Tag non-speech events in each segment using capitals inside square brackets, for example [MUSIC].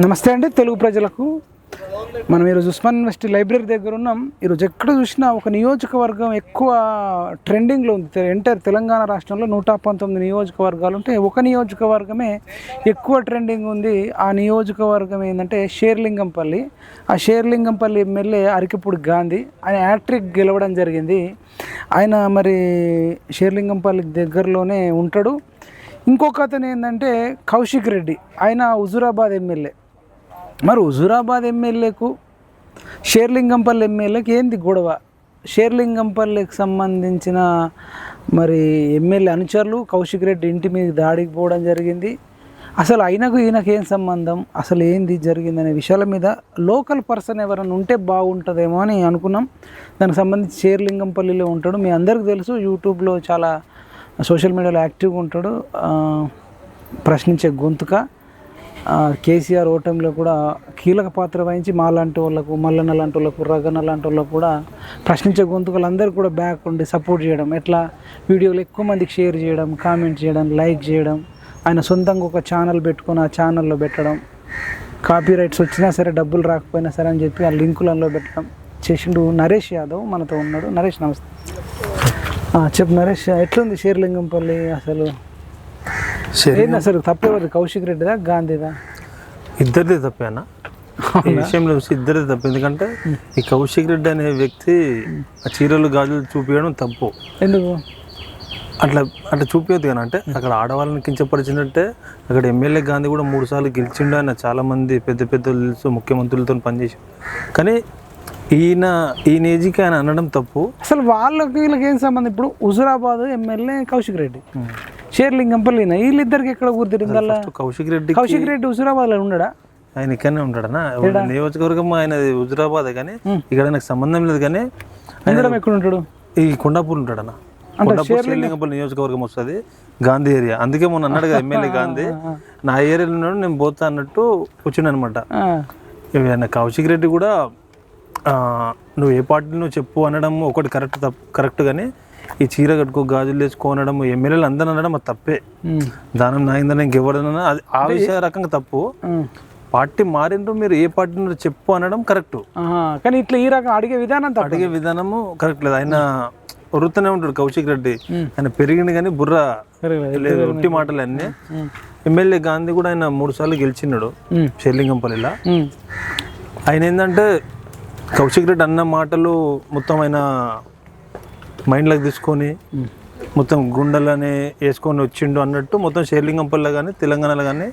నమస్తే అండి తెలుగు ప్రజలకు. మనం ఈరోజు ఉస్మాన్ యూనివర్సిటీ లైబ్రరీ దగ్గర ఉన్నాం. ఈరోజు ఎక్కడ చూసినా ఒక నియోజకవర్గం ఎక్కువ ట్రెండింగ్లో ఉంది. ఎంటర్ తెలంగాణ రాష్ట్రంలో నూట పంతొమ్మిది నియోజకవర్గాలు ఉంటే ఒక నియోజకవర్గమే ఎక్కువ ట్రెండింగ్ ఉంది. ఆ నియోజకవర్గం ఏంటంటే షేర్లింగంపల్లి. ఆ షేర్లింగంపల్లి ఎమ్మెల్యే అరికిపూడి గాంధీ. ఆయన హ్యాట్రిక్ గెలవడం జరిగింది. ఆయన మరి షేర్లింగంపల్లి దగ్గరలోనే ఉంటాడు. ఇంకొక అతను ఏంటంటే కౌశిక్ రెడ్డి. ఆయన హుజురాబాద్ ఎమ్మెల్యే. మరి హుజూరాబాద్ ఎమ్మెల్యేకు షేర్లింగంపల్లి ఎమ్మెల్యేకి ఏంది గొడవ? షేర్లింగంపల్లికి సంబంధించిన మరి ఎమ్మెల్యే అనుచరులు కౌశిక్ రెడ్డి ఇంటి మీద దాడికి పోవడం జరిగింది. అసలు ఆయనకు ఈయనకు ఏం సంబంధం? అసలు ఏంది జరిగిందనే విషయాల మీద లోకల్ పర్సన్ ఎవరైనా ఉంటే బాగుంటుందేమో అని అనుకున్నాం. దానికి సంబంధించి షేర్లింగంపల్లిలో ఉంటాడు. మీ అందరికీ తెలుసు యూట్యూబ్లో చాలా సోషల్ మీడియాలో యాక్టివ్గా ఉంటాడు. ప్రశ్నించే గొంతుక. కేసీఆర్ ఓటమిలో కూడా కీలక పాత్ర వహించి మాలాంటి వాళ్ళకు మల్లన్న లాంటి వాళ్ళకు రగన్న లాంటి వాళ్ళకు కూడా ప్రశ్నించే గొంతుకలు అందరూ కూడా బ్యాక్ ఉండి సపోర్ట్ చేయడం. ఎట్లా? వీడియోలు ఎక్కువ మందికి షేర్ చేయడం కామెంట్ చేయడం లైక్ చేయడం ఆయన సొంతంగా ఒక ఛానల్ పెట్టుకొని ఆ ఛానల్లో పెట్టడం. కాపీ రైట్స్ వచ్చినా సరే డబ్బులు రాకపోయినా సరే అని చెప్పి ఆ లింకులలో పెట్టడం. చేసిండు నరేష్ యాదవ్ మనతో ఉన్నాడు. నరేష్ నమస్తే. చెప్పు నరేష్ ఎట్లుంది షేర్లింగంపల్లి అసలు? ఏంది అసలు తప్పేవారు? కౌశిక్ రెడ్డిదా? గాంధీదా? ఇద్దరిది తప్పేనా ఈ విషయంలో చూసి ఇద్దరిది తప్పు. ఎందుకంటే ఈ కౌశిక్ రెడ్డి అనే వ్యక్తి ఆ చీరలు గాజులు చూపించడం తప్పు. ఎందుకు? అట్లా అట్లా చూపించదు కానీ అంటే అక్కడ ఆడవాళ్ళని కించపరిచినట్టే అక్కడ ఎమ్మెల్యే గాంధీ కూడా మూడు సార్లు గెలిచిండు ఆయన చాలా మంది పెద్ద పెద్ద తెలుసు ముఖ్యమంత్రులతో పనిచేసి కానీ ఈయన ఈయన ఏజ్కి ఆయన అనడం తప్పు. అసలు వాళ్ళకి వీళ్ళకి ఏం సంబంధం? ఇప్పుడు హుజురాబాద్ ఎమ్మెల్యే కౌశిక్ రెడ్డి. షేర్లింగంపల్లి వీళ్ళిద్దరికి ఎక్కడ గుర్తిరిందల్లా కౌశిక్ రెడ్డి కౌశిక్ రెడ్డి హుజురాబాద్లో ఉన్నాడా? ఆయన ఇక్కడనే ఉంటాడనా? నియోజకవర్గం ఆయన హుజురాబాద్ కానీ ఇక్కడ నాకు సంబంధం లేదు కానీ ఉండడం ఎక్కడ ఉంటాడు? ఈ కొండాపూర్ ఉంటాడన్న కొండాపూర్ శ్రీలింగపల్లి నియోజకవర్గం వస్తుంది. గాంధీ ఏరియా. అందుకే మొన్న అన్నాడు కదా ఎమ్మెల్యే గాంధీ. నా ఏరియాలో ఉన్నాడు నేను పోతా అన్నట్టు వచ్చిండు అనమాట ఆయన కౌశిక్ రెడ్డి కూడా ఆ, నువ్వు ఏ పార్టీ నువ్వు చెప్పు అనడం ఒకటి కరెక్ట్ తప్పు కరెక్ట్ కానీ ఈ చీర కట్టుకో గాజులు అనడం ఎమ్మెల్యేలు అందరూ అనడం అది తప్పే. దానం నాయిందని ఇంకెవడనన్నా అది ఆ విషయ రకంగా తప్పు. పార్టీ మారిండ్రు మీరు ఏ పార్టీ చెప్పు అనడం కరెక్ట్. కానీ ఇట్లా ఈ రకం అడిగే విధానం అడిగే విధానము కరెక్ట్ లేదు. ఆయన వృత్తనే ఉంటాడు కౌశిక్ రెడ్డి. ఆయన పెరిగింది కానీ బుర్ర లేదు ఒట్టి మాటలు అన్నీ. ఎమ్మెల్యే గాంధీ కూడా ఆయన మూడు సార్లు గెలిచినాడు. షెర్లింగంపల్లిలా. ఆయన ఏంటంటే కౌశిక్ రెడ్డి అన్న మాటలు మొత్తం ఆయన మైండ్లోకి తీసుకొని మొత్తం గుండెలని వేసుకొని వచ్చిండు అన్నట్టు మొత్తం షేర్లింగంపల్లిలో కానీ తెలంగాణలో కానీ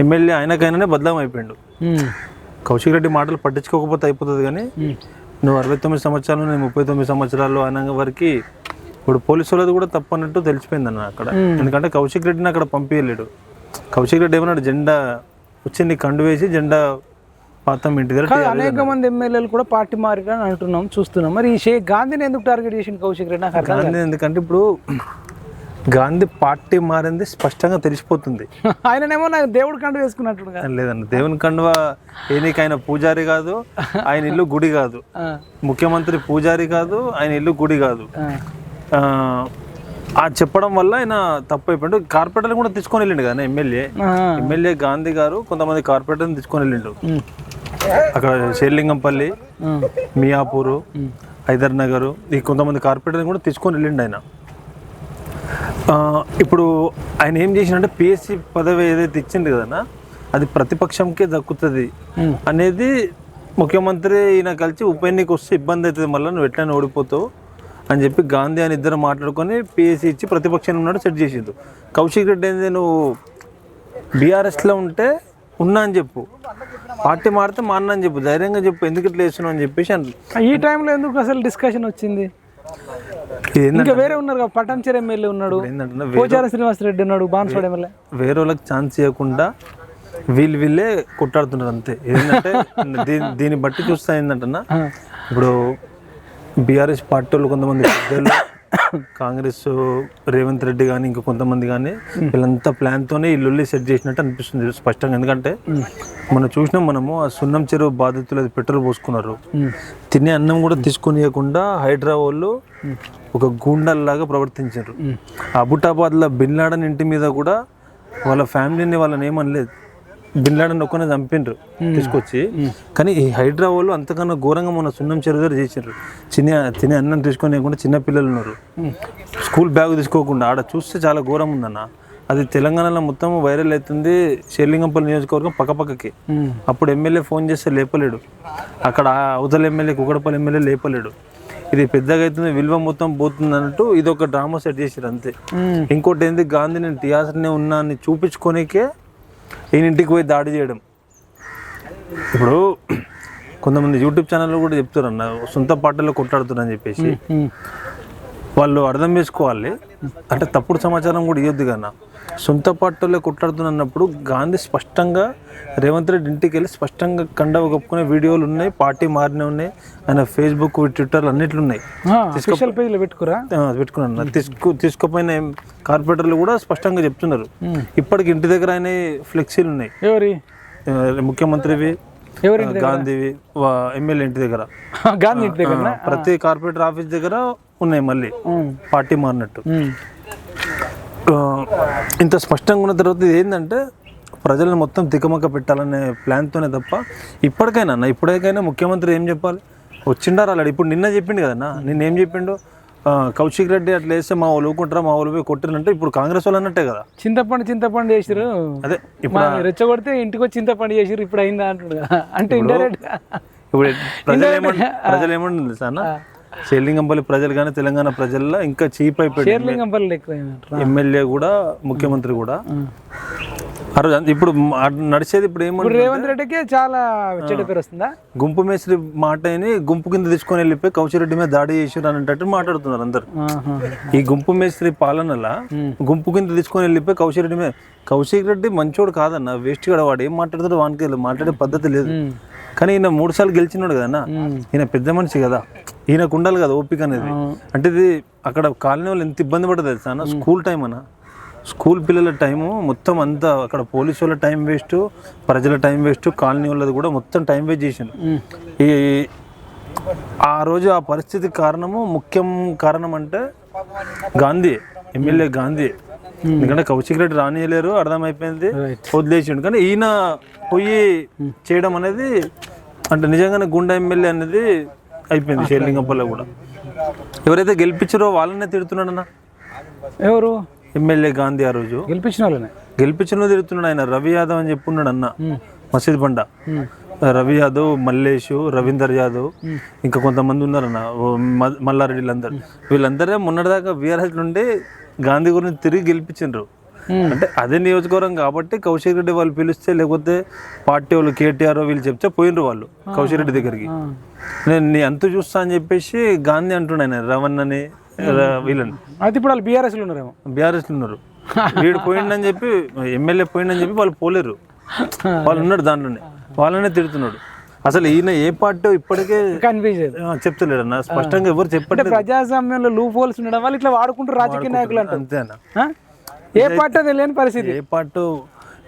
ఎమ్మెల్యే ఆయనకైనానే బదలాం అయిపోయిండు. కౌశిక్ రెడ్డి మాటలు పట్టించుకోకపోతే అయిపోతుంది కానీ నువ్వు అరవై తొమ్మిది సంవత్సరాలు నేను ముప్పై తొమ్మిది సంవత్సరాలు అన్న వరకు ఇప్పుడు పోలీసు వాళ్ళది కూడా తప్పు అన్నట్టు తెలిసిపోయింది అన్న అక్కడ. ఎందుకంటే కౌశిక్ రెడ్డిని అక్కడ పంపించలేడు కౌశిక్ రెడ్డి ఏమన్నాడు జెండా వచ్చింది కండు వేసి జెండా పాతం ఇంటి అనేక మంది ఎమ్మెల్యేలు కూడా పార్టీ మారిరని అంటున్నాం చూస్తున్నాం. మరి ఈ షేక్ గాంధీని ఎందుకు టార్గెట్ చేసింది కౌశిక్ రెడ్డి? నాకు గాంధీ ఎందుకంటే ఇప్పుడు గాంధీ పార్టీ మారింది స్పష్టంగా తెలిసిపోతుంది. [LAUGHS] ఆయననేమో నాకు దేవుడు కండు వేసుకున్నట్టు లేదన్న దేవుని కండువ ఏనికి ఆయన పూజారి కాదు ఆయన ఇల్లు గుడి కాదు. ముఖ్యమంత్రి పూజారి కాదు ఆయన ఇల్లు గుడి కాదు. ఆ, ఆ చెప్పడం వల్ల ఆయన తప్పు అయిపోయిండు కార్పొరేటర్లు కూడా తీసుకొని వెళ్ళిండు కదా ఎమ్మెల్యే. ఎమ్మెల్యే గాంధీ గారు కొంతమంది కార్పొరేటర్ని తీసుకొని వెళ్ళిండు. అక్కడ షేర్లింగంపల్లి మియాపూరు హైదర్ నగర్ ఈ కొంతమంది కార్పొరేటర్ని కూడా తీసుకొని వెళ్ళిండు ఆయన. ఇప్పుడు ఆయన ఏం చేసిండంటే పిఎస్సి పదవి ఏదైతే ఇచ్చింది కదన్నా అది ప్రతిపక్షంకే దక్కుతుంది అనేది ముఖ్యమంత్రి ఈయన కలిసి ఉప ఎన్నిక వస్తే ఇబ్బంది అవుతుంది మళ్ళీ నువ్వు ఎట్లయినా ఓడిపోతావు అని చెప్పి గాంధీ అని ఇద్దరు మాట్లాడుకొని పిఎస్సి ఇచ్చి ప్రతిపక్షంలో ఉన్నాడు సెట్ చేసిండు. కౌశిక్ రెడ్డి ఏంది నువ్వు బీఆర్ఎస్లో ఉంటే ఉన్నా అని చెప్పు. పార్టీ మారితే మా అన్న అని చెప్పు. ధైర్యంగా చెప్పు ఎందుకు ఇట్లా వేస్తున్నావు అని చెప్పేసి అన్న ఈ టైంలో ఎందుకు అసలు డిస్కషన్ వచ్చింది? ఏంటంటే ఇంకా వేరే ఉన్నారు కదా పట్టంచెరు ఎమ్మెల్యే ఉన్నాడు ఏంటంటే పోచారం శ్రీనివాస్ రెడ్డి ఉన్నాడు బాన్స్వాడ ఎమ్మెల్యే. వేరే వాళ్ళకి ఛాన్స్ ఇవ్వకుండా వీళ్ళు వీళ్ళే కొట్టాడుతున్నారు అంతే. ఏంటంటే దీని దీన్ని బట్టి చూస్తా ఏంటంటన్నా ఇప్పుడు బీఆర్ఎస్ పార్టీ వాళ్ళు కొంతమంది కాంగ్రెస్ రేవంత్ రెడ్డి కానీ ఇంకా కొంతమంది కానీ వీళ్ళంతా ప్లాన్తోనే ఇల్లు సెట్ చేసినట్టు అనిపిస్తుంది స్పష్టంగా. ఎందుకంటే మనం చూసినాం మనము ఆ సున్నం చెరువు బాధితులు అది పెట్రోల్ పోసుకున్నారు. తినే అన్నం కూడా తీసుకునియకుండా వాళ్ళు ఒక గూండల్లాగా ప్రవర్తించారు. అబుటాబాద్లో బిన్ లాడన్ ఇంటి మీద కూడా వాళ్ళ ఫ్యామిలీని వాళ్ళని ఏమనలేదు. బిన్ లాడన్ ఒక్కనే చంపిండ్రు తీసుకొచ్చి. కానీ ఈ హైడ్రా వాళ్ళు అంతకన్నా ఘోరంగా మన సున్నం చెరువు చేసిండ్రు. చిన్న తినే అన్నం తీసుకొని లేకుండా చిన్న పిల్లలు ఉన్నారు. స్కూల్ బ్యాగ్ తీసుకోకుండా ఆడ చూస్తే చాలా ఘోరం ఉందన్న. అది తెలంగాణలో మొత్తం వైరల్ అవుతుంది షేర్లింగంపల్లి నియోజకవర్గం పక్కపక్కకి. అప్పుడు ఎమ్మెల్యే ఫోన్ చేస్తే లేపలేడు. అక్కడ అవతల ఎమ్మెల్యే కుకడపల్లి ఎమ్మెల్యే లేపలేడు. ఇది పెద్దగా అవుతుంది విలువ మొత్తం పోతుంది అన్నట్టు ఇది ఒక డ్రామా సెట్ చేసారు అంతే. ఇంకోటి ఏంది గాంధీ నేను టీఆర్ఎస్నే ఉన్నా అని చూపించుకోనికే ఈయన ఇంటికి పోయి దాడి చేయడం. ఇప్పుడు కొంతమంది యూట్యూబ్ ఛానల్లో కూడా చెప్తారు అన్న సొంత పార్టీలో కొట్లాడుతున్నారని చెప్పేసి. వాళ్ళు అర్థం చేసుకోవాలి. అంటే తప్పుడు సమాచారం కూడా ఇవ్వద్దు కన్నా. సొంత పార్టీలో కొట్లాడుతున్నప్పుడు గాంధీ స్పష్టంగా రేవంత్ రెడ్డి ఇంటికి వెళ్ళి స్పష్టంగా కండవ కప్పుకునే వీడియోలు ఉన్నాయి పార్టీ మారిన ఉన్నాయి ఆయన ఫేస్బుక్ ట్విట్టర్ అన్నిట్లు ఉన్నాయి. పెట్టుకురా? పెట్టుకున్నాను. తీసుకు తీసుకుపోయిన కార్పొరేటర్లు కూడా స్పష్టంగా చెప్తున్నారు. ఇప్పటికి ఇంటి దగ్గర ఆయన ఫ్లెక్సీలు ఉన్నాయి. ఎవరి? ముఖ్యమంత్రివి గాంధీవి ఎమ్మెల్యే ఇంటి దగ్గర. గాంధీ ఇంటి దగ్గర ప్రతి కార్పొరేటర్ ఆఫీస్ దగ్గర ఉన్నాయి మళ్ళీ. పార్టీ మారినట్టు. ఇంత స్పష్టంగా ఉన్న తర్వాత ఇది ఏంటంటే ప్రజలను మొత్తం తికమక పెట్టాలనే ప్లాన్తోనే తప్ప ఇప్పటికైనా అన్న ఇప్పటికైనా ముఖ్యమంత్రి ఏం చెప్పాలి? వచ్చిండా రాలేడు ఇప్పుడు నిన్న చెప్పిండు కదన్నా నిన్న ఏం చెప్పిండు? కౌశిక్ రెడ్డి అట్లా వేస్తే మా వాళ్ళు ఊకుంటారా మా వాళ్ళు పోయి కొట్టిరంటే ఇప్పుడు కాంగ్రెస్ వాళ్ళు అన్నట్టే కదా. చింతపండు చింతపండు చేసిరు అదే ఇప్పుడు రెచ్చగొడితే ఇంటికి వచ్చి చింతపండు చేసిరు ఇప్పుడు అయిందా అంటుడు అంటే ఇండైరెక్ట్ ఇప్పుడు ప్రజలు ఏమంటారు ప్రజలు ఏమంటుంది తెలుసా అన్న? షేర్లింగంపల్లి ప్రజలు కానీ తెలంగాణ ప్రజల్లో ఇంకా చీప్ అయిపోయింది. ఏమంటారు ఎమ్మెల్యే కూడా ముఖ్యమంత్రి కూడా. ఆ. రోజు అంత- ఇప్పుడు నడిచేది ఇప్పుడు ఇప్పుడు ఏమంటే రేవంత్ రెడ్డికి చాలా చెడ్డ పేరు వస్తుందా? గుంపు మేస్త్రి మాట అయిని గుంపు కింద తీసుకొని వెళ్ళిపోయి కౌశిరెడ్డి మీద దాడి చేసారు అనేటట్టు మాట్లాడుతున్నారు అందరు. ఈ గుంపు మేస్త్రి పాలనల గుంపు కింద తీసుకొని వెళ్ళిపోయి కౌశిరెడ్డి మీద కౌశిక్ రెడ్డి మంచోడు కాదన్న వేస్ట్ కూడా వాడు ఏం మాట్లాడతాడు వానికి మాట్లాడే పద్ధతి లేదు. కానీ ఈయన మూడు సార్లు గెలిచినాడు కదన్న ఈయన పెద్ద మనిషి కదా. ఈయనకు ఉండాలి కదా ఓపిక అనేది. అంటే ఇది అక్కడ కాలనీ వాళ్ళు ఎంత ఇబ్బంది పడుతుంది తెలుసా అన్న? స్కూల్ టైం అన్న. స్కూల్ పిల్లల టైము మొత్తం అంతా అక్కడ పోలీసు వాళ్ళ టైం వేస్ట్ ప్రజల టైం వేస్ట్ కాలనీ వాళ్ళది కూడా మొత్తం టైం వేస్ట్ చేసిండు. ఈ ఆ రోజు ఆ పరిస్థితి కారణము ముఖ్యం కారణం అంటే గాంధీ ఎమ్మెల్యే గాంధీ. ఎందుకంటే కౌశిక్ రెడ్డి రానియలేరు అర్థమైపోయింది. వదిలేసిండు. కానీ ఈయన పోయి చేయడం అనేది అంటే నిజంగానే గుండా ఎమ్మెల్యే అనేది అయిపోయింది షేర్లింగంపల్లి కూడా. ఎవరైతే గెలిపించారో వాళ్ళనే తిడుతున్నాడన్న? ఎవరు? ఎమ్మెల్యే గాంధీ ఆ రోజు. గెలిపించిన వాళ్ళనే? గెలిపించిన తిడుతున్నాడు ఆయన రవి యాదవ్ అని చెప్పున్నాడు అన్న మసీద్ బండ. రవి యాదవ్ మల్లేష్ రవీందర్ యాదవ్ ఇంకా కొంతమంది ఉన్నారన్న. మల్లారెడ్డి వీళ్ళందరూ వీళ్ళందరే మొన్నటిదాకా బీఆర్ఎస్ నుండి గాంధీ గురించి తిరిగి గెలిపించిండ్రు Hmm. అంటే అదే నియోజకవర్గం కాబట్టి కౌశిక్ రెడ్డి వాళ్ళు పిలిస్తే లేకపోతే పార్టీ వాళ్ళు కేటీఆర్ వీళ్ళు చెప్తే పోయినరు వాళ్ళు కౌశిక్ రెడ్డి దగ్గరికి. నేను నీ అంత చూస్తా అని చెప్పేసి గాంధీ అంటున్నాడు ఆయన రవణ్ అని వీళ్ళని. అయితే ఇప్పుడు వాళ్ళు బీఆర్ఎస్లో ఉన్నారేమో. బీఆర్ఎస్ ఉన్నారు. వీడు పోయిండని చెప్పి ఎమ్మెల్యే పోయిండని చెప్పి వాళ్ళు పోలేరు. వాళ్ళు ఉన్నాడు దాంట్లోనే. వాళ్ళనే తిడుతున్నాడు. అసలు ఈయన ఏ పార్టీ ఇప్పటికే కన్ఫ్యూజ్ చెప్తలేడు అన్న స్పష్టంగా ఎవరు అంటే చెప్పట్లేదు. ప్రజాస్వామ్యంలో లూప్ హోల్స్ ఉండడం వల్ల ఇట్లా వాడుకుంటారు రాజకీయ నాయకులు అంటారు. అంతేనా? ఏ పార్టీ తెలియని పరిస్థితి. ఏ పార్టీ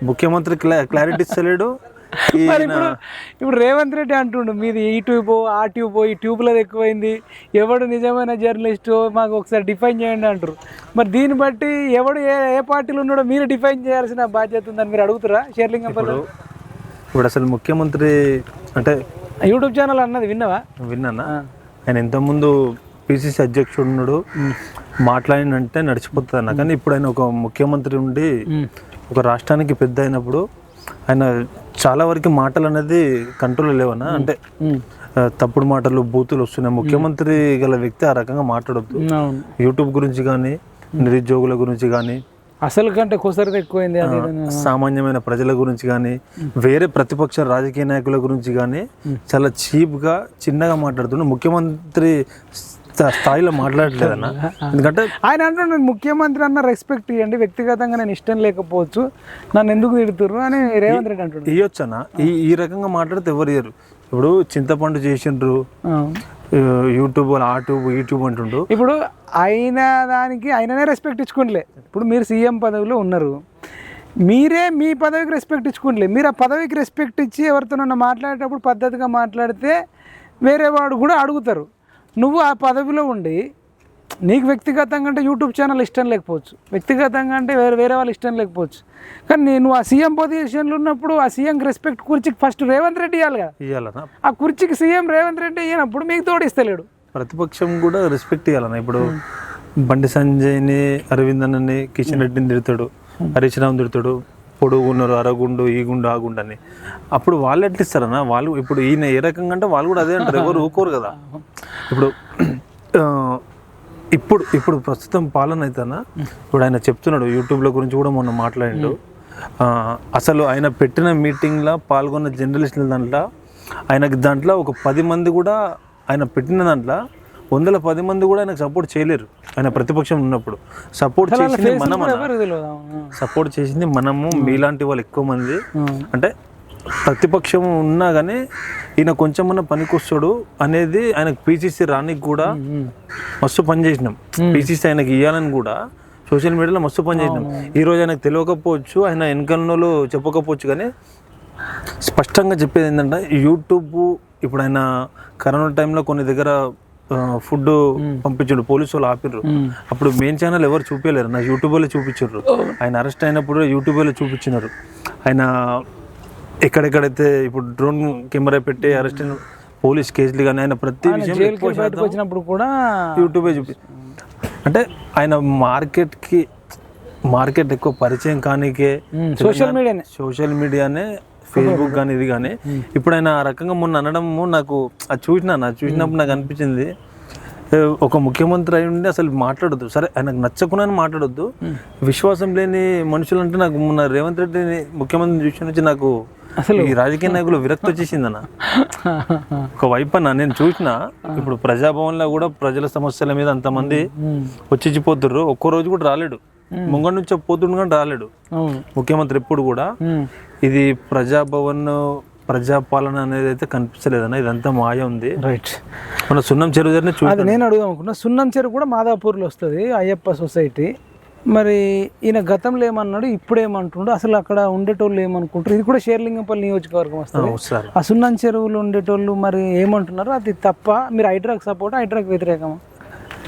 ముఖ్యమంత్రి క్లా- క్లారిటీ ఇస్తలేడు. [LAUGHS] ఇప్పుడు ఇప్పుడు రేవంత్ రెడ్డి అంటుండు మీది ఈ ట్యూబ్ ఆ ట్యూబ్ ఈ ట్యూబ్లది ఎక్కువైంది. ఎవడు నిజమైన జర్నలిస్ట్ మాకు ఒకసారి డిఫైన్ చేయండి అంటారు. మరి దీన్ని బట్టి ఎవడు ఏ ఏ పార్టీలో ఉన్నాడో మీరు డిఫైన్ చేయాల్సిన బాధ్యత ఉందని మీరు అడుగుతారా? షేర్లింగంపల్లి? ఇప్పుడు అసలు ముఖ్యమంత్రి అంటే యూట్యూబ్ ఛానల్ అన్నది విన్నావా? విన్నానా? ఆయన ఇంతకుముందు పిసిసి అధ్యక్షుడు ఉన్నాడు. మాట్లాడినంటే నడిచిపోతుంది అన్న కానీ ఇప్పుడు ఆయన ఒక ముఖ్యమంత్రి ఉండి ఒక రాష్ట్రానికి పెద్ద అయినప్పుడు ఆయన చాలా వరకు మాటలు అనేది కంట్రోల్ లేవన్నా. అంటే తప్పుడు మాటలు బూతులు వస్తున్నాయి. ముఖ్యమంత్రి గల వ్యక్తి ఆ రకంగా మాట్లాడొద్దు. యూట్యూబ్ గురించి కానీ నిరుద్యోగుల గురించి కానీ అసలు కంటే కుసరత ఎక్కువైంది. సామాన్యమైన ప్రజల గురించి కానీ వేరే ప్రతిపక్ష రాజకీయ నాయకుల గురించి కానీ చాలా చీప్గా చిన్నగా మాట్లాడుతున్నాడు ముఖ్యమంత్రి స్థాయిలో మాట్లాడలేదన్న. ఎందుకంటే ఆయన అంటున్నాడు ముఖ్యమంత్రి అన్న రెస్పెక్ట్ ఇవ్వండి వ్యక్తిగతంగా నేను ఇష్టం లేకపోవచ్చు. నన్ను ఎందుకు తిడుతుర్రు? అని రేవంత్ రెడ్డి అంటున్నాడు. ఇయ్యొచ్చన్న. ఈ ఈ రకంగా మాట్లాడితే ఎవరు ఇయ్యరు? ఇప్పుడు చింతపండు చేసిండ్రు యూట్యూబ్ ఆ ట్యూబ్ యూట్యూబ్ అంటుండు ఇప్పుడు ఆయన దానికి ఆయననే రెస్పెక్ట్ ఇచ్చుకోండిలే. ఇప్పుడు మీరు సీఎం పదవిలో ఉన్నారు. మీరే మీ పదవికి రెస్పెక్ట్ ఇచ్చుకోండిలే. మీరు ఆ పదవికి రెస్పెక్ట్ ఇచ్చి ఎవరితోనన్నా మాట్లాడేటప్పుడు పద్ధతిగా మాట్లాడితే వేరే వాడు కూడా అడుగుతారు. నువ్వు ఆ పదవిలో ఉండి నీకు వ్యక్తిగతంగా అంటే యూట్యూబ్ ఛానల్ ఇష్టం లేకపోవచ్చు. వ్యక్తిగతంగా అంటే వేరే వేరే వాళ్ళు ఇష్టం లేకపోవచ్చు. కానీ నేను ఆ సీఎం పొజిషన్లో ఉన్నప్పుడు ఆ సీఎంకి రెస్పెక్ట్ కుర్చీకి ఫస్ట్ రేవంత్ రెడ్డి ఇవ్వాలి కదా. ఇవ్వాలన్నా ఆ కుర్చీకి సీఎం రేవంత్ రెడ్డి ఇవ్వనప్పుడు మీకు తోడిస్తలేడు. ప్రతిపక్షం కూడా రెస్పెక్ట్ ఇవ్వాలన్నా ఇప్పుడు బండి సంజయ్ని అరవింద్ అన్నని కిషన్ రెడ్డిని తిడతాడు హరీష్ రావు తిడతాడు పొడుగు ఉన్నారు అరగుండు ఈ గుండు ఆ గుండు అని. అప్పుడు వాళ్ళు ఎట్లా ఇస్తారన్నా వాళ్ళు ఇప్పుడు ఈయన ఏ రకంగా అంటే వాళ్ళు కూడా అదే అంటారు ఎవరు ఊకోరు కదా. ఇప్పుడు ఇప్పుడు ఇప్పుడు ప్రస్తుతం పాలన అయితేనా ఇప్పుడు ఆయన చెప్తున్నాడు యూట్యూబ్ల గురించి కూడా మొన్న మాట్లాడిండు. అసలు ఆయన పెట్టిన మీటింగ్లో పాల్గొన్న జర్నలిస్టుల దాంట్లో ఆయనకి దాంట్లో ఒక పది మంది కూడా ఆయన పెట్టిన దాంట్లో వందల పది మంది కూడా ఆయనకు సపోర్ట్ చేయలేరు. ఆయన ప్రతిపక్షం ఉన్నప్పుడు. సపోర్ట్ చేసింది మనం సపోర్ట్ చేసింది మనము మీలాంటి వాళ్ళు ఎక్కువ మంది. ఆ. అంటే ప్రతిపక్షం ఉన్నా కానీ ఈయన కొంచెమన్నా పనికొస్తాడు అనేది ఆయనకు పీసీసీ రానికి కూడా మస్తు పని చేసినాం. పీసీసీ ఆయనకి ఇవ్వాలని కూడా సోషల్ మీడియాలో మస్తు పని చేసినాం. ఈ రోజు ఆయనకు తెలియకపోవచ్చు ఆయన వెనకల్లో చెప్పకపోవచ్చు కానీ స్పష్టంగా చెప్పేది ఏంటంటే యూట్యూబ్ ఇప్పుడు ఆయన కరోనా టైంలో కొన్ని దగ్గర ఫుడ్ పంపించాడు పోలీసు వాళ్ళు ఆపిర్రు. అప్పుడు మెయిన్ ఛానల్ ఎవరు చూపించలేరు నా యూట్యూబ్లో చూపించారు ఆయన అరెస్ట్ అయినప్పుడు యూట్యూబ్లో చూపించినారు ఆయన ఎక్కడెక్కడైతే ఇప్పుడు డ్రోన్ కెమెరా పెట్టి అరెస్ట్ అయిన పోలీస్ కేసులు కానీ ఆయన ప్రతి విషయం వచ్చినప్పుడు కూడా యూట్యూబే చూపి. అంటే ఆయన మార్కెట్కి మార్కెట్ ఎక్కువ పరిచయం కానీకే సోషల్ మీడియానే సోషల్ మీడియానే ఫేస్బుక్ కానీ ఇది కానీ ఇప్పుడు ఆయన ఆ రకంగా మొన్న అనడము నాకు అది చూసినా అది చూసినప్పుడు నాకు అనిపించింది. ఒక ముఖ్యమంత్రి అయి ఉండి అసలు మాట్లాడొద్దు. సరే ఆయనకు నచ్చకుండా మాట్లాడొద్దు. విశ్వాసం లేని మనుషులు అంటే నాకు మొన్న రేవంత్ రెడ్డిని ముఖ్యమంత్రి చూసిన నుంచి నాకు అసలు ఈ రాజకీయ నాయకులు విరక్తి వచ్చేసింది అన్న. [LAUGHS] ఒక వైపు అన్న నేను చూసిన ఇప్పుడు ప్రజాభవన్లో కూడా ప్రజల సమస్యల మీద అంతమంది వచ్చిపోతుర్రు ఒక్కో రోజు కూడా రాలేడు. ముంగ నుంచి పోతుండు కానీ రాలేడు ముఖ్యమంత్రి ఎప్పుడు కూడా. ఇది ప్రజాభవన్ ప్రజాపాలన అనేది అయితే కనిపించలేదన్న ఇదంతా మాయ ఉంది. రైట్. మన సున్నం చెరువు దగ్గరనే చూ అది నేను అడుగుదాం అనుకున్నా. సున్నం చెరువు కూడా మాదాపూర్లో వస్తుంది అయ్యప్ప సొసైటీ. మరి ఈయన గతంలో ఏమన్నాడు? ఇప్పుడు ఏమంటుండు అసలు అక్కడ ఉండేటోళ్ళు ఏమనుకుంటారు? ఇది కూడా షేర్లింగంపల్లి నియోజకవర్గం వస్తుంది. ఆ సున్నం చెరువులో ఉండేటోళ్ళు మరి ఏమంటున్నారు? అది తప్ప మీరు హైడ్రాక్ సపోర్ట్? హైడ్రాక్ వ్యతిరేకమా?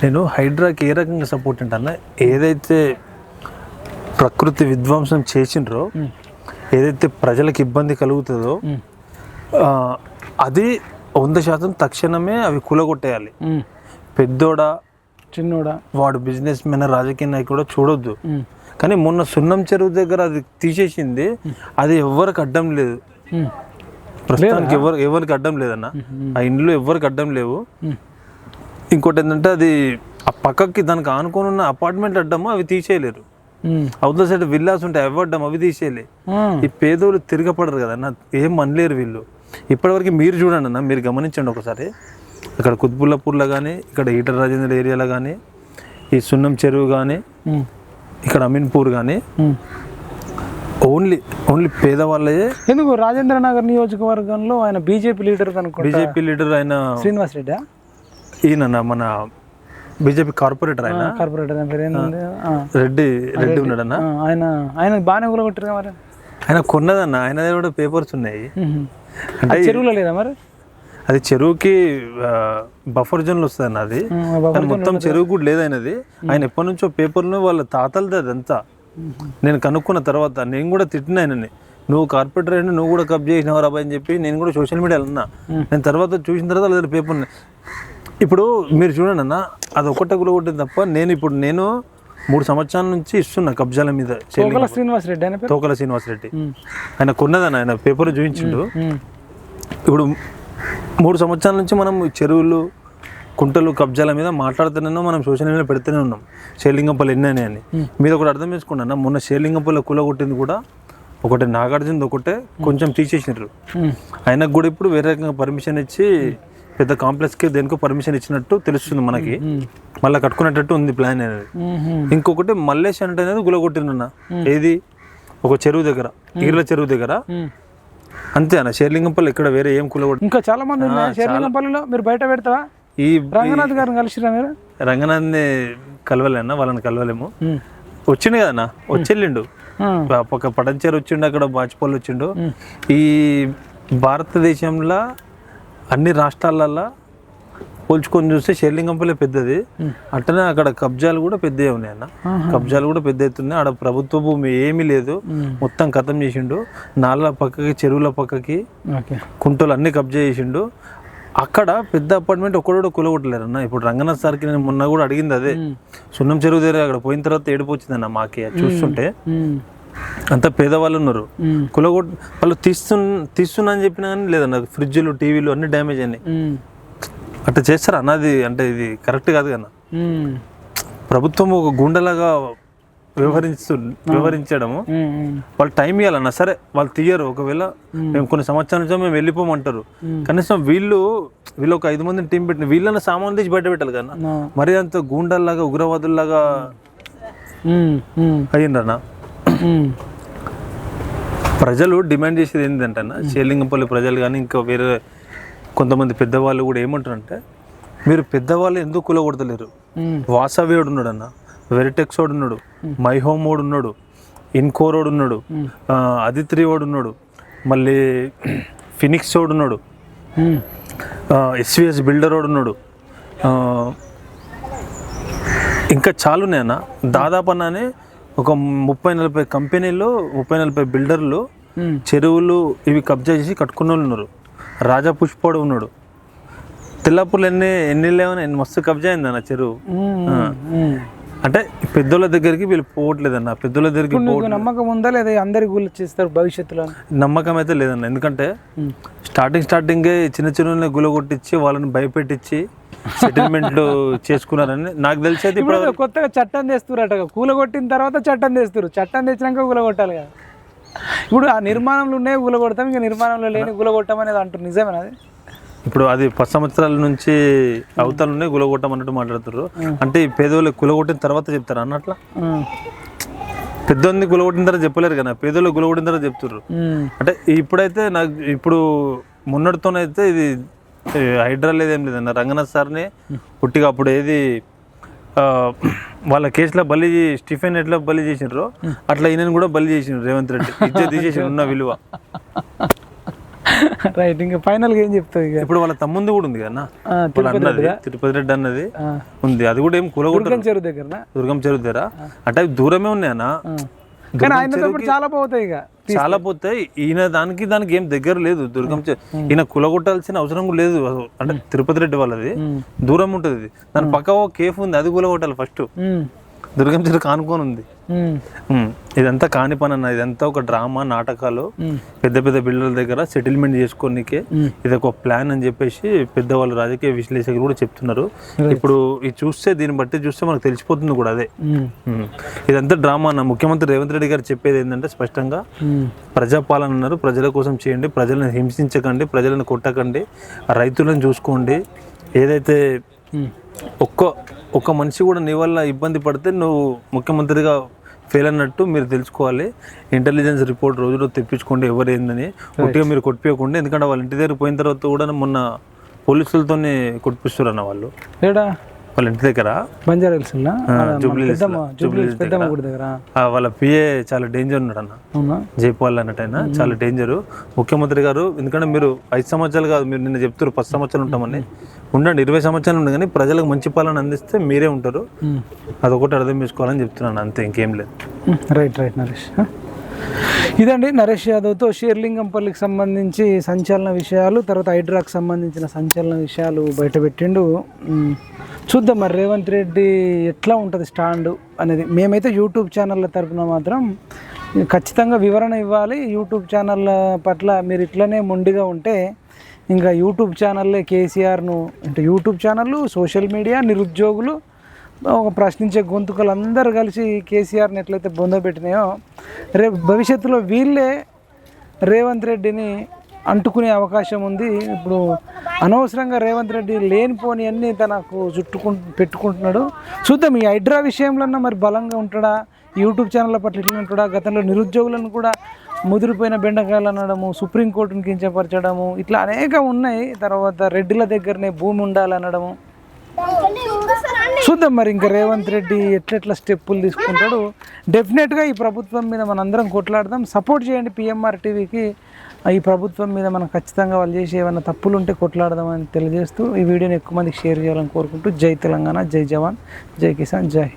నేను హైడ్రాకి ఏ రకంగా సపోర్ట్ అంటన్నా ఏదైతే ప్రకృతి విధ్వంసం చేసిండ్రో ఏదైతే ప్రజలకు ఇబ్బంది కలుగుతుందో అది వంద శాతం తక్షణమే అవి కూలగొట్టేయాలి. పెద్దోడ చిన్నోడా? వాడు బిజినెస్ మెన్ రాజకీయ నాయకుడు చూడొద్దు. కానీ మొన్న సున్నం చెరువు దగ్గర అది తీసేసింది అది ఎవరికి అడ్డం లేదు. ప్రస్తుతానికి ఎవరు ఎవరికి అడ్డం లేదన్న. ఆ ఇండ్లు ఎవరికి అడ్డం లేవు. ఇంకోటి ఏంటంటే అది ఆ పక్కకి దానికి ఆనుకొని ఉన్న అపార్ట్మెంట్ అడ్డము అవి తీసేయలేరు. అవతల సైడ్ విల్లాస్ ఉంటాయి అవి అడ్డం అవి తీసేయలే. ఈ పేదోళ్ళు తిరగపడరు కదా అన్న ఏం అనలేరు వీళ్ళు. ఇప్పటివరకు మీరు చూడండి అన్న మీరు గమనించండి ఒకసారి. ఇక్కడ కుత్బుల్లాపూర్లో కానీ ఇక్కడ ఈటర్ రాజేంద్ర ఏరియాలో కానీ ఈ సున్నం చెరువు కానీ. ఇక్కడ అమీన్పూర్ కానీ. ఓన్లీ ఓన్లీ పేదవాళ్ళే ఎందుకు? రాజేంద్ర నగర్ నియోజకవర్గంలో ఆయన బీజేపీ లీడర్ కనుక్కుంటా? బీజేపీ లీడర్ ఆయన శ్రీనివాస్ రెడ్డి? ఈయన మన బీజేపీ కార్పొరేటర్ ఆయన. కార్పొరేటర్ ఆయన పేరు ఏంటంటే. రెడ్డి రెడ్డి ఉన్నాడన్న. ఆయన ఆయన బాగానే కొట్టారు మరి. ఆయన కొన్నదన్న. ఆయన కూడా పేపర్స్ ఉన్నాయి. అంటే చెరువులో లేదా మరి? అది చెరువుకి బఫర్ జోన్లు వస్తుంది అన్న అది మొత్తం చెరువు కూడా లేదైనది ఆయన ఎప్పటి నుంచో పేపర్లో వాళ్ళ తాతలది అదంతా నేను కనుక్కున్న తర్వాత నేను కూడా తిట్టిన ఆయనని. నువ్వు కార్పొరేటర్ అయినా నువ్వు కూడా కబ్ చేసినావు రాబాయ్ అని చెప్పి నేను కూడా సోషల్ మీడియాలో ఉన్నా. నేను తర్వాత చూసిన తర్వాత వాళ్ళ పేపర్. ఇప్పుడు మీరు చూడండి అన్న అది ఒకటే కూడా ఒకటి తప్ప నేను ఇప్పుడు నేను మూడు సంవత్సరాల నుంచి ఇస్తున్నా కబ్జాల మీద తోకల శ్రీనివాస్ రెడ్డి ఆయన తోకల శ్రీనివాసరెడ్డి. ఆయన కొన్నదన్న ఆయన పేపర్ చూపించిండు. ఇప్పుడు మూడు సంవత్సరాల నుంచి మనం చెరువులు కుంటలు కబ్జాల మీద మాట్లాడుతూనే మనం సోషల్ మీడియా పెడుతూనే ఉన్నాం. షేర్లింగంపల్లి ఎన్నని అని. మీద ఒకటి అర్థం చేసుకున్నా మొన్న షేర్లింగంపల్లి కుల కొట్టింది కూడా ఒకటి నాగార్జున ఒకటే కొంచెం తీసేసినారు. ఆయనకు కూడా ఇప్పుడు వేరే రకంగా పర్మిషన్ ఇచ్చి పెద్ద కాంప్లెక్స్కి దేనికో పర్మిషన్ ఇచ్చినట్టు తెలుస్తుంది మనకి. మళ్ళీ కట్టుకునేటట్టు ఉంది ప్లాన్ అనేది. ఇంకొకటి మల్లేష్ అంటే అనేది గులగొట్టినన్న ఏది? ఒక చెరువు దగ్గర ఈర్ల చెరువు దగ్గర. అంతే అన్న షేర్లింగంపల్లి ఇక్కడ వేరే ఏం కులగొట్టి ఇంకా చాలా మంది షేర్లింగంపల్లిలో మీరు బయట పెడతావా? ఈ రంగనాథ్ గారిని కలిసిరా మీరు? రంగనాథ్ని కలవలేనా వాళ్ళని కలవలేము. వచ్చిండు కదన్నా వచ్చెళ్ళిండు. ఉమ్. ఒక పటంచేరు వచ్చిండు అక్కడ బాచిపల్లి వచ్చిండు. ఈ భారతదేశంలో అన్ని రాష్ట్రాలల్లో పోల్చుకొని చూస్తే షేర్లింగంపల్లి పెద్దది. అట్లనే అక్కడ కబ్జాలు కూడా పెద్దవి ఉన్నాయి అన్న. కబ్జాలు కూడా పెద్ద ఎత్తున్నాయి. ఆడ ప్రభుత్వ భూమి ఏమీ లేదు. మొత్తం ఖతం చేసిండు. నాళ్ళ పక్కకి చెరువుల పక్కకి కుంటలు అన్ని కబ్జా చేసిండు. అక్కడ పెద్ద అపార్ట్మెంట్ ఒక్కడోడు కులగొట్టలేరు అన్న. ఇప్పుడు రంగనాథ్ సార్కి నేను మొన్న కూడా అడిగింది అదే. సున్నం చెరువు దగ్గర అక్కడ పోయిన తర్వాత ఏడుపు వచ్చిందన్న మాకి. చూస్తుంటే అంత పేదవాళ్ళు ఉన్నారు. కులగొట్ వాళ్ళు తీస్తు తీస్తున్నా అని చెప్పినా కానీ లేదన్న ఫ్రిడ్జ్లు టీవీలు అన్ని డ్యామేజ్ అయినాయి. అట్లా చేస్తారా? అన్నది అంటే ఇది కరెక్ట్ కాదు కన్నా ప్రభుత్వం ఒక గుండెలాగా వ్యవహరిస్తు వ్యవహరించడము. వాళ్ళు టైం ఇవ్వాలన్నా సరే వాళ్ళు తీయరు. ఒకవేళ మేము. కొన్ని సంవత్సరాల నుంచి మేము వెళ్ళిపోమంటారు. కనీసం వీళ్ళు వీళ్ళు ఒక ఐదు మందిని టీం పెట్టిన వీళ్ళని సామాన్లు తీసి బయట పెట్టాలి కదా మరి అంత గూండాల్లాగా ఉగ్రవాదుల్లాగా అయ్యిండ్రన్న ప్రజలు డిమాండ్ చేసేది ఏంటంటే అన్న షేలింగంపల్లి ప్రజలు కానీ ఇంకా వేరే కొంతమంది పెద్దవాళ్ళు కూడా ఏమంటారంటే మీరు పెద్దవాళ్ళు ఎందుకు కులగొడతలేరు వాసవేడు ఉన్నాడు అన్న వెరిటెక్స్ వాడు ఉన్నాడు మై హోమ్ వాడు ఉన్నాడు ఇన్కోరోడు ఉన్నాడు అదిత్రి వాడు ఉన్నాడు మళ్ళీ ఫినిక్స్ వాడు ఉన్నాడు ఎస్విఎస్ బిల్డర్ వాడు ఉన్నాడు ఇంకా చాలా ఉన్నాయన్న దాదాపు అన్ననే ఒక ముప్పై నలభై కంపెనీలు ముప్పై నలభై బిల్డర్లు చెరువులు ఇవి కబ్జా చేసి కట్టుకున్న వాళ్ళు ఉన్నారు. రాజా పుష్పడు ఉన్నాడు. తెల్లాపూర్లు ఎన్ని ఎన్ని లేవని మస్తు కబ్జా అయింది అన్న చెరువు. అంటే పెద్దోళ్ళ దగ్గరికి వీళ్ళు పోవట్లేదన్న. పెద్దోళ్ళ దగ్గరికి నమ్మకం ఉందా లేదా? అందరి గుళ్ళు చేస్తారు భవిష్యత్తులో. నమ్మకం అయితే లేదన్న. ఎందుకంటే స్టార్టింగ్ స్టార్టింగే చిన్న చిన్న గులగొట్టించి వాళ్ళని భయపెట్టించి సెటిల్మెంట్లు చేసుకున్నారని నాకు తెలిసి అయితే ఇప్పుడు కొత్తగా చట్టం తెస్తురట కూలగొట్టిన తర్వాత చట్టం తెస్తారు చట్టం తెచ్చినాక కూలగొట్టాలి కదా. ఇప్పుడు ఆ నిర్మాణంలో ఉన్నాయి కూలగొడతాం ఇంకా నిర్మాణంలో లేని కూలగొట్టం అనేది అంటారు నిజమేనా అది? ఇప్పుడు అది పది సంవత్సరాల నుంచి అవతలనే గులగొట్టం అన్నట్టు మాట్లాడుతారు అంటే ఈ పేదోళ్ళు కులగొట్టిన తర్వాత చెప్తారు అన్నట్ల. పెద్దోన్ని గులగొట్టిన తర్వాత చెప్పలేరు కదా. పేదోళ్ళు గులగొట్టిన తర్వాత చెప్తారు ఉమ్. అంటే ఇప్పుడైతే నాకు ఇప్పుడు మొన్నటితోనైతే ఇది హైడ్రా లేదేం లేదన్న. రంగనాథ్ సార్ని పుట్టిగా అప్పుడు ఏది వాళ్ళ కేసులో బలి స్టిఫెన్ ఎట్లా బలి చేసిండ్రో. అట్లా ఈయనని కూడా బలి చేసిండ్రు రేవంత్ రెడ్డి. ఇజ్జత్ తీసేసి ఉన్న విలువ. రైట్ ఇంకా ఫైనల్గా ఏం చెప్తావు ఇక? ఇప్పుడు వాళ్ళ తమ్ముంది కూడా ఉంది కదా వాళ్ళ అన్నది తిరుపతి రెడ్డి అన్నది. ఉంది. అది కూడా ఏం కూలగొట్టరు. దుర్గం చెరువు దగ్గర దుర్గం చెరువు దగ్గర. అంటే దూరమే ఉన్నాయన్నా కానీ ఆయనతో ఇప్పుడు చాలా పోతాయి ఇక. చాలా పోతాయి ఈయన దానికి దానికి ఏం దగ్గర లేదు దుర్గం ఈయన కులగొట్టాల్సిన అవసరం కూడా లేదు. అంటే తిరుపతి రెడ్డి వాళ్ళది దూరం ఉంటుంది. దాని పక్క ఓ కేఫ్ ఉంది అది కులగొట్టాలి ఫస్ట్. దుర్గం చెరువు కానుకొని ఉంది. ఇదంతా కాని పని అన్న ఇదంతా ఒక డ్రామా నాటకాలు. పెద్ద పెద్ద బిల్డర్ల దగ్గర సెటిల్మెంట్ చేసుకోనికే ఇది ఒక ప్లాన్ అని చెప్పేసి పెద్దవాళ్ళు రాజకీయ విశ్లేషకులు కూడా చెప్తున్నారు. ఇప్పుడు ఇది చూస్తే దీన్ని బట్టి చూస్తే మనకు తెలిసిపోతుంది కూడా అదే. ఇదంతా డ్రామా అన్న. ముఖ్యమంత్రి రేవంత్ రెడ్డి గారు చెప్పేది ఏంటంటే స్పష్టంగా. ప్రజాపాలన అన్నారు. ప్రజల కోసం చేయండి ప్రజలను హింసించకండి ప్రజలను కొట్టకండి రైతులను చూసుకోండి. ఏదైతే. ఒక్క ఒక్క మనిషి కూడా నీ వల్ల ఇబ్బంది పడితే నువ్వు ముఖ్యమంత్రిగా ఫెయిల్ అన్నట్టు మీరు తెలుసుకోవాలి. ఇంటెలిజెన్స్ రిపోర్ట్ రోజులో తెప్పించుకోండి ఎవరు ఏందని ఒట్టిగా మీరు కొట్టిపోయకుండా ఎందుకంటే వాళ్ళ ఇంటి దగ్గర పోయిన తర్వాత కూడా మొన్న పోలీసులతోనే కొట్టిపిస్తారు అన్న వాళ్ళు. ఏడా? వాళ్ళ ఇంటి దగ్గర. బంజారా హిల్స్ పెద్దమ్మ గుడి దగ్గర. వాళ్ళ పిఏ చాలా డేంజర్ ఉన్నాడు అన్న అవునా? జైపాల్ అన్నట్టయినా చాలా డేంజర్. ముఖ్యమంత్రి గారు ఎందుకంటే మీరు ఐదు సంవత్సరాలు కాదు మీరు నిన్న చెప్తారు పది సంవత్సరాలు ఉంటామని. ఉండండి ఇరవై సంవత్సరాలు ఉండే కానీ ప్రజలకు మంచి పాలన అందిస్తే మీరే ఉంటారు. అదొకటి అర్థం చేసుకోవాలని చెప్తున్నాను అంతే ఇంకేం లేదు. Right right Naresh? ఇదండి నరేష్ యాదవ్తో షేర్లింగంపల్లికి సంబంధించి సంచలన విషయాలు తర్వాత హైడ్రాకి సంబంధించిన సంచలన విషయాలు బయటపెట్టిండు. చూద్దాం మరి రేవంత్ రెడ్డి ఎట్లా ఉంటుంది స్టాండ్ అనేది. మేమైతే యూట్యూబ్ ఛానళ్ళ తరపున మాత్రం ఖచ్చితంగా వివరణ ఇవ్వాలి. యూట్యూబ్ ఛానళ్ళ పట్ల మీరు ఇట్లనే మొండిగా ఉంటే ఇంకా యూట్యూబ్ ఛానల్లే కేసీఆర్ను అంటే యూట్యూబ్ ఛానళ్ళు సోషల్ మీడియా నిరుద్యోగులు ఒక ప్రశ్నించే గొంతుకలు అందరూ కలిసి కేసీఆర్ని ఎట్లయితే బొందబెట్టినాయో రేపు భవిష్యత్తులో వీళ్ళే రేవంత్ రెడ్డిని అంటుకునే అవకాశం ఉంది. ఇప్పుడు అనవసరంగా రేవంత్ రెడ్డి లేనిపోని అన్నీ తనకు చుట్టుకు పెట్టుకుంటున్నాడు. చూద్దాం ఈ హైడ్రా విషయంలో మరి బలంగా ఉంటాడా? యూట్యూబ్ ఛానళ్ళ పట్ల ఇట్లా ఉంటాడా? గతంలో నిరుద్యోగులను కూడా ముదిరిపోయిన బెండకాయలు అనడము సుప్రీంకోర్టును కించపరచడము ఇట్లా అనేక ఉన్నాయి. తర్వాత రెడ్డిల దగ్గరనే భూమి ఉండాలనడము. చూద్దాం మరి ఇంకా రేవంత్ రెడ్డి ఎట్లెట్లా స్టెప్పులు తీసుకుంటాడు. డెఫినెట్గా ఈ ప్రభుత్వం మీద మనందరం కొట్లాడదాం. సపోర్ట్ చేయండి. పిఎంఆర్ టీవీకి ఈ ప్రభుత్వం మీద మనం ఖచ్చితంగా వాళ్ళు చేసే ఏమైనా తప్పులు ఉంటే కొట్లాడదామని తెలియజేస్తూ ఈ వీడియోని ఎక్కువ మందికి షేర్ చేయాలని కోరుకుంటూ జై తెలంగాణ జై జవాన్ జై కిసాన్ జై